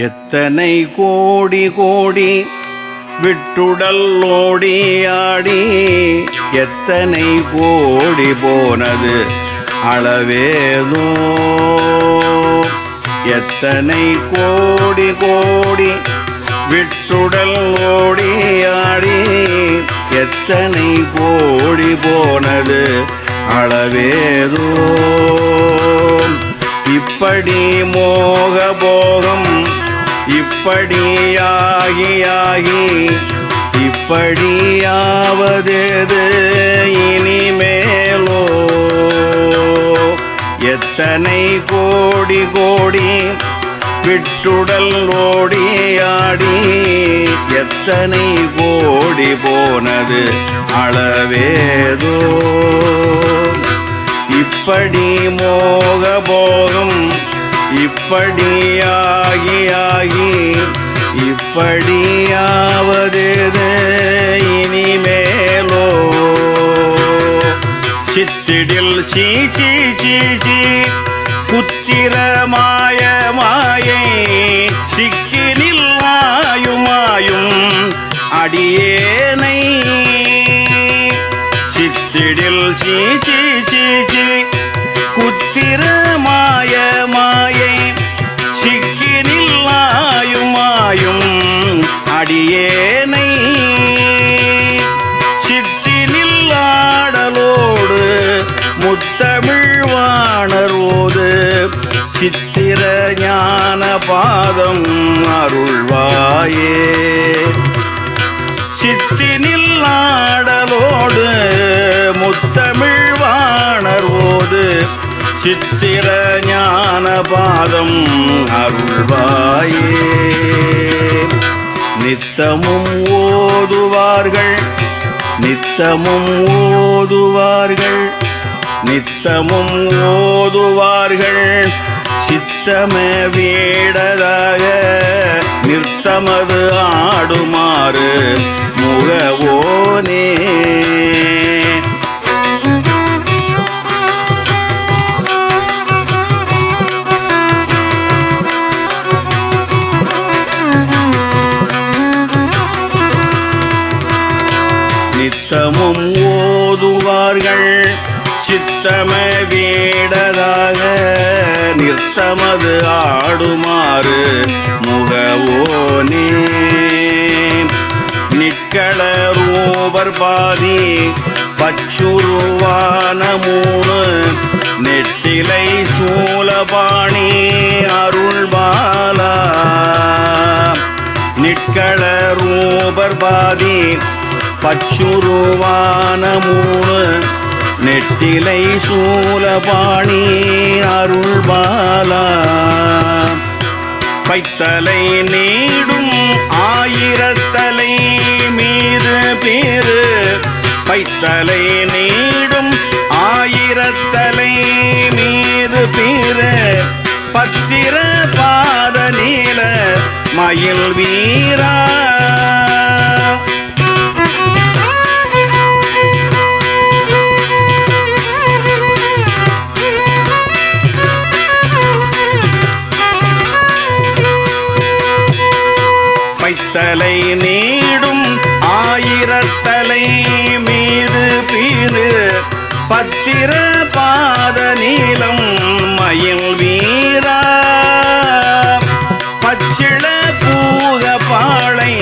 எத்தனை கோடி கோடி விட்டுடல் ஓடி ஆடி எத்தனை கோடி போனது அளவேதோ? எத்தனை கோடி கோடி விட்டுடல் ஓடி ஆடி எத்தனை கோடி போனது அளவேதோ? இப்படி மோக போகம் இப்படியாகியாகி இப்படியாவதேது இனிமேலோ? எத்தனை கோடி கோடி விட்டுடல் ஓடியாடி எத்தனை கோடி போனது அளவேதோ? இப்படி மோ இப்படியாகி ஆகி இப்படியாவது இனிமேலோ? சித்திடில் சீ சீ சீ சீ புத்திர மாய மாயை சிக்கினில் மாயுமாயும் அடியேனை. சித்திடில் சீ சீ சீ முத்தமிழ் வாணரோது சித்திர ஞான பாதம் அருள்வாயே. சித்தினில் நாடலோடு முத்தமிழ் வாணர்வோது சித்திர ஞான பாதம் அருள்வாயே. நித்தமும் ஓதுவார்கள் நித்தமும் ஓதுவார்கள். நித்தமும் ஓதுவார்கள். சித்தமே வீடதாக நிறுத்தமது ஆடுமாறு முகவோனே. நித்தமும் ஓதுவார்கள். சித்தம வேடராக நிறுத்தமது ஆடுமாறு முகவோனே. நிற்கள ரூபர் பாதி பச்சுருவான மூணு நெட்டிலை சூலபாணி அருள்பாலா நிற்கள ரூபர் பாதி பச்சுருவான மூணு நெட்டிலை சூலபாணி அருள்பாலா. பைத்தலை நீடும் ஆயிரத்தலை மீது பேரு பைத்தலை நீடும் ஆயிரத்தலை மீது பேரு பத்திர பாத நீல மயில் வீரா மேலை மீது பீது பத்திர பாத நீளம் மயில் வீரா. பச்சிள பூக பாளை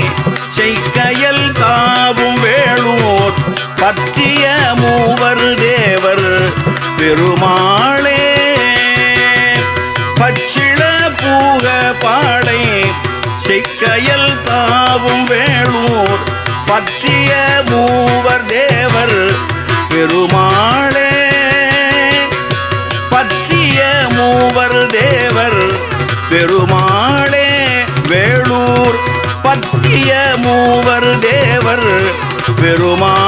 செய்கையல் தாவும் வேளூர் பற்றிய மூவர் தேவர் பெருமாளே. பச்சிள பூக பாடை செய்கையல் தாவும் வேளூர் பற்றிய மூவர் தேவர் பெருமாளே. பற்றிய மூவர் தேவர் பெருமாளே. வேளூர் பற்றிய மூவர் தேவர் பெருமாள்